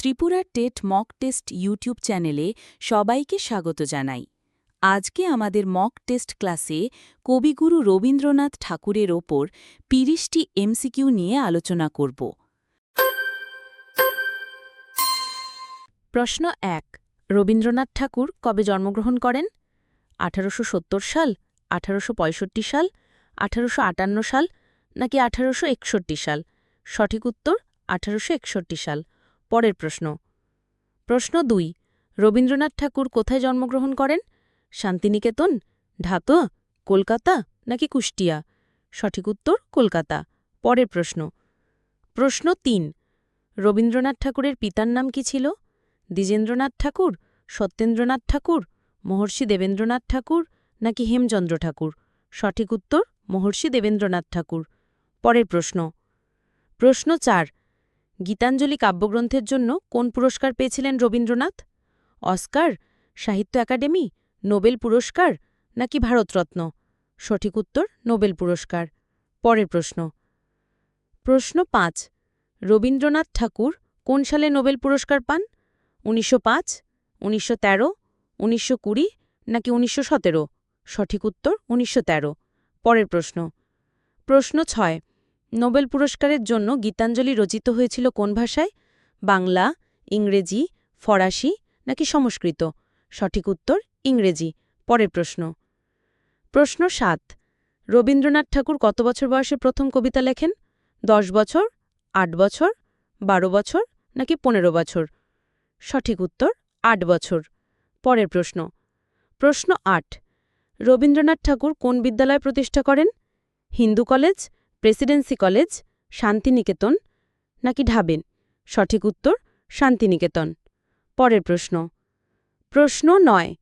Tripura TET mock test YouTube চ্যানেলে সবাইকে স্বাগত জানাই। আজকে আমাদের মক টেস্ট ক্লাসে কবিগুরু রবীন্দ্রনাথ ঠাকুরের ওপর তিরিশটি এমসিকিউ নিয়ে আলোচনা করব। প্রশ্ন এক, রবীন্দ্রনাথ ঠাকুর কবে জন্মগ্রহণ করেন? আঠারোশ সত্তর সাল, আঠারোশো পঁয়ষট্টি সাল, আঠারোশো আটান্ন সাল, নাকি আঠারোশো একষট্টি সাল? সঠিক উত্তর, আঠারোশো একষট্টি সাল। পরের প্রশ্ন। প্রশ্ন দুই, রবীন্দ্রনাথ ঠাকুর কোথায় জন্মগ্রহণ করেন? শান্তিনিকেতন, ঢাকা, কলকাতা নাকি কুষ্টিয়া? সঠিক উত্তর, কলকাতা। পরের প্রশ্ন। প্রশ্ন তিন, রবীন্দ্রনাথ ঠাকুরের পিতার নাম কি ছিল? দ্বিজেন্দ্রনাথ ঠাকুর, সত্যেন্দ্রনাথ ঠাকুর, মহর্ষি দেবেন্দ্রনাথ ঠাকুর নাকি হেমচন্দ্র ঠাকুর? সঠিক উত্তর, মহর্ষি দেবেন্দ্রনাথ ঠাকুর। পরের প্রশ্ন। প্রশ্ন চার গীতাঞ্জলি কাব্যগ্রন্থের জন্য কোন পুরস্কার পেয়েছিলেন রবীন্দ্রনাথ? অস্কার, সাহিত্য একাডেমি, নোবেল পুরস্কার নাকি ভারতরত্ন? সঠিক উত্তর, নোবেল পুরস্কার। পরের প্রশ্ন। প্রশ্ন পাঁচ। রবীন্দ্রনাথ ঠাকুর কোন সালে নোবেল পুরস্কার পান? উনিশশো পাঁচ, উনিশশো তেরো, উনিশশো কুড়ি নাকি উনিশশো সতেরো? সঠিক উত্তর, উনিশশো তেরো। পরের প্রশ্ন। প্রশ্ন ছয়। নোবেল পুরস্কারের জন্য গীতাঞ্জলি রচিত হয়েছিল কোন ভাষায়? বাংলা, ইংরেজি, ফরাসি নাকি সংস্কৃত? সঠিক উত্তর, ইংরেজি। পরের প্রশ্ন। প্রশ্ন সাত। রবীন্দ্রনাথ ঠাকুর কত বছর বয়সে প্রথম কবিতা লেখেন? দশ বছর, আট বছর, বারো বছর নাকি পনেরো বছর? সঠিক উত্তর, আট বছর। পরের প্রশ্ন। প্রশ্ন আট। রবীন্দ্রনাথ ঠাকুর কোন বিদ্যালয় প্রতিষ্ঠা করেন? Hindu college Presidency college, Shantiniketan, নাকি ঢাবেন? সঠিক উত্তর, শান্তিনিকেতন। পরের প্রশ্ন। প্রশ্ন নয়,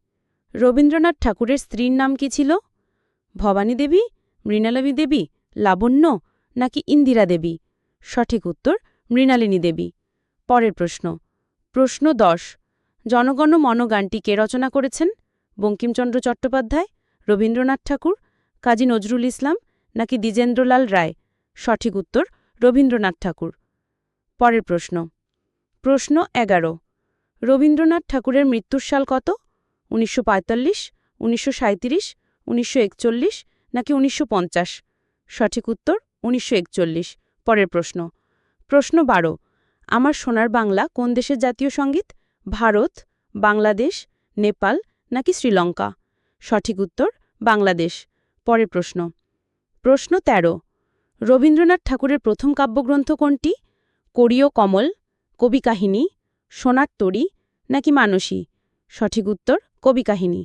রবীন্দ্রনাথ ঠাকুরের স্ত্রীর নাম কি ছিল? ভবানী দেবী, মৃণালিনী দেবী, লাবণ্য, নাকি ইন্দিরা দেবী? সঠিক উত্তর, মৃণালিনী দেবী। পরের প্রশ্ন। প্রশ্ন দশ, জনগণ মন গানটি কে রচনা করেছেন? বঙ্কিমচন্দ্র চট্টোপাধ্যায়, রবীন্দ্রনাথ ঠাকুর, কাজী নজরুল ইসলাম নাকি দ্বিজেন্দ্রলাল রায়? সঠিক উত্তর, রবীন্দ্রনাথ ঠাকুর। পরের প্রশ্ন। প্রশ্ন এগারো। রবীন্দ্রনাথ ঠাকুরের মৃত্যুর সাল কত? উনিশশো পঁয়তাল্লিশ, উনিশশো সাঁত্রিশ উনিশশো একচল্লিশ নাকি উনিশশো পঞ্চাশ? সঠিক উত্তর, উনিশশো একচল্লিশ। পরের প্রশ্ন। প্রশ্ন বারো। আমার সোনার বাংলা কোন দেশের জাতীয় সংগীত? ভারত, বাংলাদেশ, নেপাল নাকি শ্রীলঙ্কা? সঠিক উত্তর, বাংলাদেশ। পরের প্রশ্ন। প্রশ্ন ১৩ রবীন্দ্রনাথ ঠাকুরের প্রথম কাব্যগ্রন্থ কোনটি? কোরীয় কমল, কবি কাহিনী, সোনার তরী নাকি মানসী? সঠিক উত্তর, কবি কাহিনী।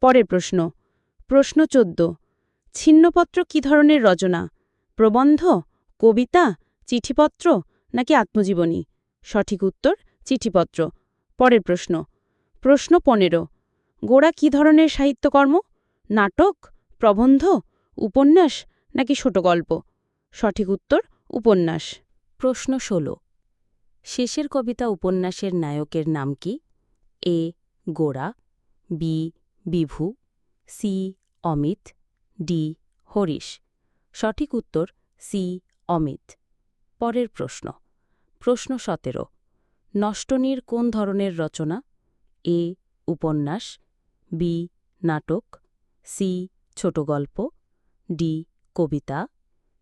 পরের প্রশ্ন। প্রশ্ন চোদ্দ। ছিন্নপত্র কি ধরনের রচনা? প্রবন্ধ, কবিতা, চিঠিপত্র নাকি আত্মজীবনী? সঠিক উত্তর, চিঠিপত্র। পরের প্রশ্ন। প্রশ্ন পনেরো। গোড়া কি ধরনের সাহিত্যকর্ম? নাটক, প্রবন্ধ, উপন্যাস নাকি ছোট গল্প? সঠিক উত্তর, উপন্যাস। প্রশ্ন ১৬ শেষের কবিতা উপন্যাসের নায়কের নাম কি? A. Gora B. Bibhu, C. Amit, D. Harish. সঠিক উত্তর, সি. অমিত। পরের প্রশ্ন। প্রশ্ন সতেরো। নষ্টনীর কোন ধরনের রচনা? এ. উপন্যাস, বি. নাটক, সি. ছোট গল্প, ডি. কবিতা,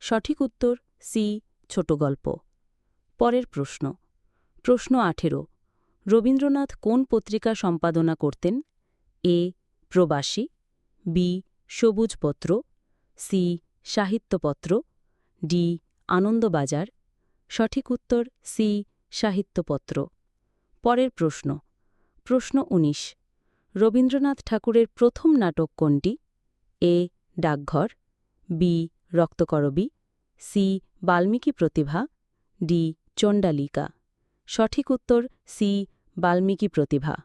সঠিক উত্তর সি, ছোট গল্প। পরের প্রশ্ন। প্রশ্ন আঠেরো। রবীন্দ্রনাথ কোন পত্রিকা সম্পাদনা করতেন? A, Prabasi, B, Sabujpatra, C, Sahityapatra, D, Anandabazar. সঠিক উত্তর সি, সাহিত্যপত্র। পরের প্রশ্ন। প্রশ্ন ১৯ রবীন্দ্রনাথ ঠাকুরের প্রথম নাটক কোনটি? A, Dakghar B, Raktakarabi, C, Valmiki Pratibha, D, Chandalika. সঠিক উত্তর সি, বাল্মীকি প্রতিভা।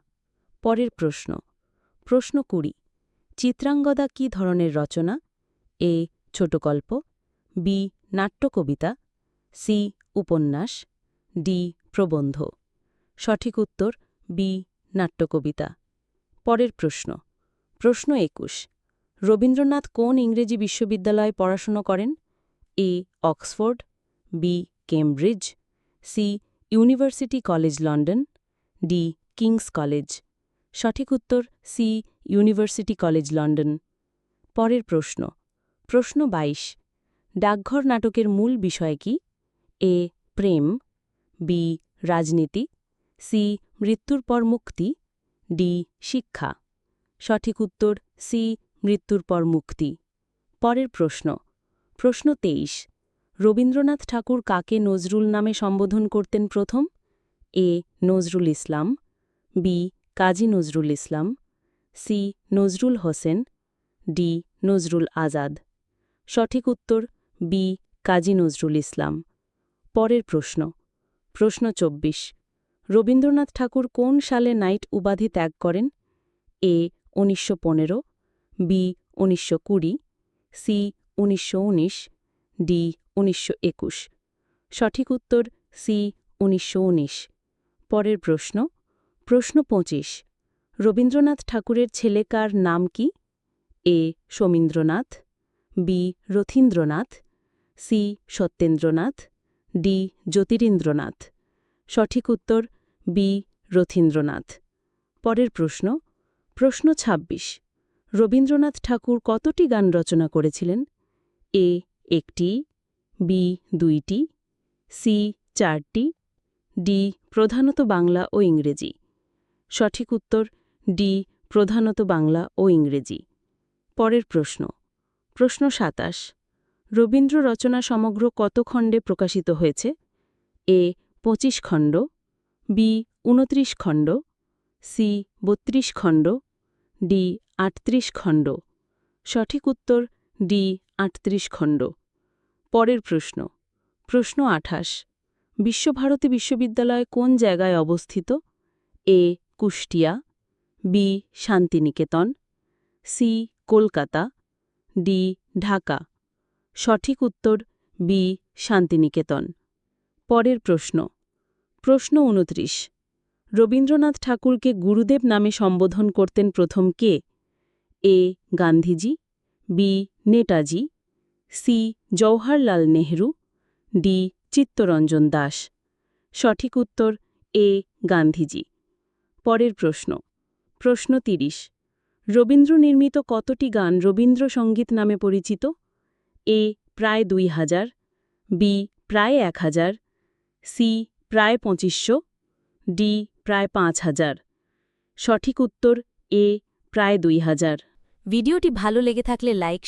পরের প্রশ্ন। প্রশ্ন কুড়ি। চিত্রাঙ্গদা কি ধরনের রচনা? এ, ছোটগল্প, বি, নাট্যকবিতা, সি, উপন্যাস, ডি, প্রবন্ধ। সঠিক উত্তর বি, নাট্যকবিতা। পরের প্রশ্ন। প্রশ্ন একুশ। রবীন্দ্রনাথ কোন ইংরেজি বিশ্ববিদ্যালয়ে পড়াশুনো করেন? A. Oxford, B. Cambridge, C. University college London, D. King's college. সঠিক উত্তর, সি. University college London. পরের প্রশ্ন প্রশ্ন ২২ ডাকঘর নাটকের মূল বিষয় কি? এ. প্রেম, বি. রাজনীতি, সি. মৃত্যুর পর মুক্তি, ডি. শিক্ষা। সঠিক উত্তর, সি. মৃত্যুর পর মুক্তি। পরের প্রশ্ন। প্রশ্ন ২৩ রবীন্দ্রনাথ ঠাকুর কাকে নজরুল নামে সম্বোধন করতেন প্রথম? A. Nazrul Islam. B. Kazi Nazrul Islam. C. Nazrul Hossain. D. Nazrul Azad. সঠিক উত্তর, বি. কাজী নজরুল ইসলাম। পরের প্রশ্ন। প্রশ্ন ২৪ রবীন্দ্রনাথ ঠাকুর কোন সালে নাইট উপাধি ত্যাগ করেন? এ. ১৯১৫ বি ১৯২০ সি ১৯১৯ ডি ১৯২১ সঠিক উত্তর সি ১৯১৯ পরের প্রশ্ন প্রশ্ন ২৫ রবীন্দ্রনাথ ঠাকুরের ছেলেকার নাম কি? A Samindranath B Rathindranath C Satyendranath D Jyotirindranath. সঠিক উত্তর বি রথীন্দ্রনাথ। পরের প্রশ্ন প্রশ্ন ২৬ রবীন্দ্রনাথ ঠাকুর কতটি গান রচনা করেছিলেন? এ, একটি, বি, দুইটি, সি, চারটি, ডি, প্রধানত বাংলা ও ইংরেজি। সঠিক উত্তর, ডি, প্রধানত বাংলা ও ইংরেজি। পরের প্রশ্ন। প্রশ্ন ২৭ রবীন্দ্র রচনা সমগ্র কত খণ্ডে প্রকাশিত হয়েছে? এ ২৫ খণ্ড, বি ২৯ খণ্ড, সি ৩২ খণ্ড, ডি ৩৮ খণ্ড। সঠিক উত্তর ডি ৩৮ খণ্ড। পরের প্রশ্ন। প্রশ্ন ২৮ বিশ্বভারতী বিশ্ববিদ্যালয় কোন জায়গায় অবস্থিত? A, Kushtia, B, Shantiniketan, C, Kolkata, D, Dhaka. সঠিক উত্তর বি, শান্তিনিকেতন। পরের প্রশ্ন। প্রশ্ন ২৯ রবীন্দ্রনাথ ঠাকুরকে গুরুদেব নামে সম্বোধন করতেন প্রথম কে? A Gandhiji, B Netaji C Jawaharlal Nehru, D Chittaranjan Das. সঠিক উত্তর এ গান্ধীজি। পরের প্রশ্ন। প্রশ্ন ৩০ রবীন্দ্র নির্মিত কতটি গান রবীন্দ্রসঙ্গীত নামে পরিচিত? এ প্রায় দুই হাজার, বি প্রায় এক হাজার, সি প্রায় পঁচিশশো, ডি প্রায় পাঁচ হাজার। সঠিক উত্তর এ প্রায় দুই হাজার। ভিডিওটি ভালো লেগে থাকলে লাইক